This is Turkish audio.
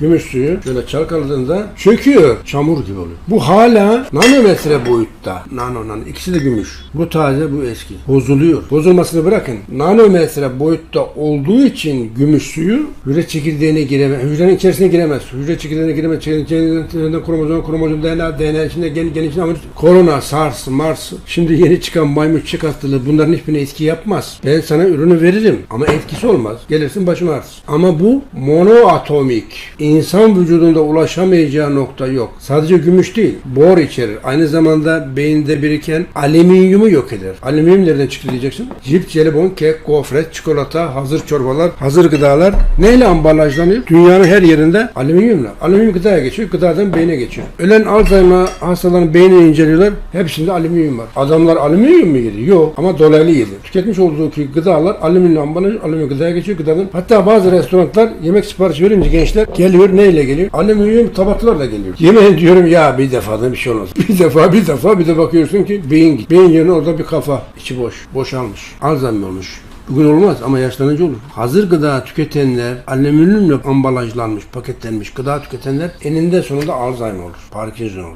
Gümüş suyu böyle çalkaladığında çöküyor. Çamur gibi oluyor. Bu hala nanometre boyutta. Nano nano. İkisi de gümüş. Bu taze bu eski. Bozuluyor. Bozulmasını bırakın. Nanometre boyutta olduğu için gümüş suyu hücre çekirdeğine giremez. Hücrenin içerisine giremez. Hücre çekirdeğine giremez. Çekirdeğinden kromozom, kromozom, DNA, DNA içinde gen, gen içinde Korona, SARS, MARS. Şimdi yeni çıkan maymun çiçek hastalığı bunların hiçbirine etki yapmaz. Ben sana ürünü veririm ama etkisi olmaz. Gelirsin başım ağrısın. Ama bu monoatomik. İnsan vücudunda ulaşamayacağı nokta yok. Sadece gümüş değil. Bor içerir. Aynı zamanda beyinde biriken alüminyumu yok eder. Alüminyum nereden çıktı diyeceksin? Cips, jelibon, kek, gofret, çikolata, hazır çorbalar, hazır gıdalar neyle ambalajlanıyor? Dünyanın her yerinde alüminyumla. Alüminyum gıdaya geçiyor, gıdadan beyne geçiyor. Ölen Alzheimer hastalarının beynini inceliyorlar. Hepsinde alüminyum var. Adamlar alüminyum mu yedi? Yok. Ama dolaylı yedi. Tüketmiş olduğu gıdalar alüminyum ambalaj, alüminyum gıdaya geçiyor. Gıdadan. Hatta bazı restoranlar yemek siparişi verince gençler geliyor neyle geliyor? Alüminyum tabaklarla geliyor. Yemin diyorum ya bir defada bir şey olmaz. Bir defa bir defa bir de bakıyorsun ki beyin git. Beyin yerine orada bir kafa. içi boş. Boşalmış. Alzheimer olmuş. Bugün olmaz ama yaşlanınca olur. Hazır gıda tüketenler, alüminyumla ambalajlanmış, paketlenmiş gıda tüketenler eninde sonunda Alzheimer olur. Parkinson olur.